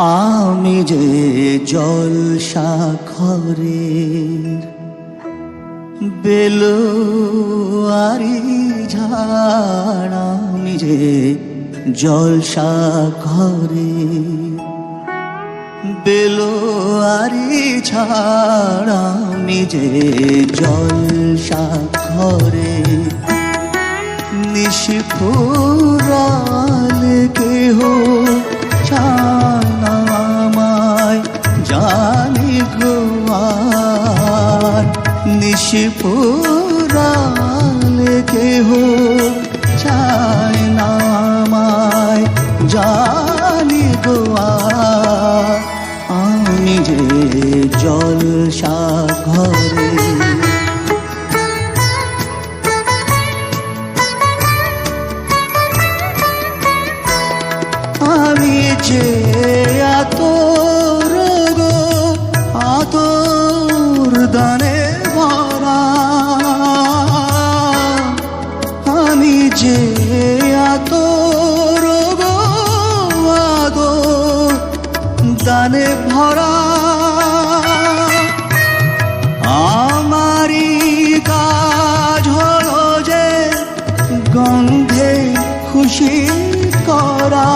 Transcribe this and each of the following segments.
আমি যে জলসাখরের বেলোয়ারি ঝাড় আমি যে জলসাখরের বেলোয়ারি ছাড় আমি যে জলসাখরের নিশিপুরাল গোয়ার নিশিপুরাল কেহ চায় নামায় জানি গোয়ার আমি যে জলসাঘরে আমি যে যে আতর দানে ভরা। আমারি কাজ হলো যে গন্ধে খুশি করা।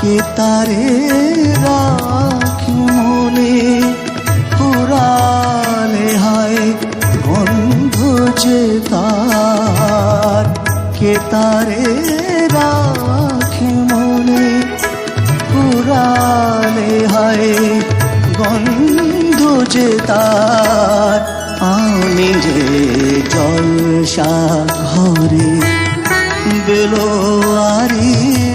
কে তারে রাখি কে তারে, রাখে মনে। পুরালে হয় গন্ধ যে তার, আমি যে জলসা ঘরে। বেলো যে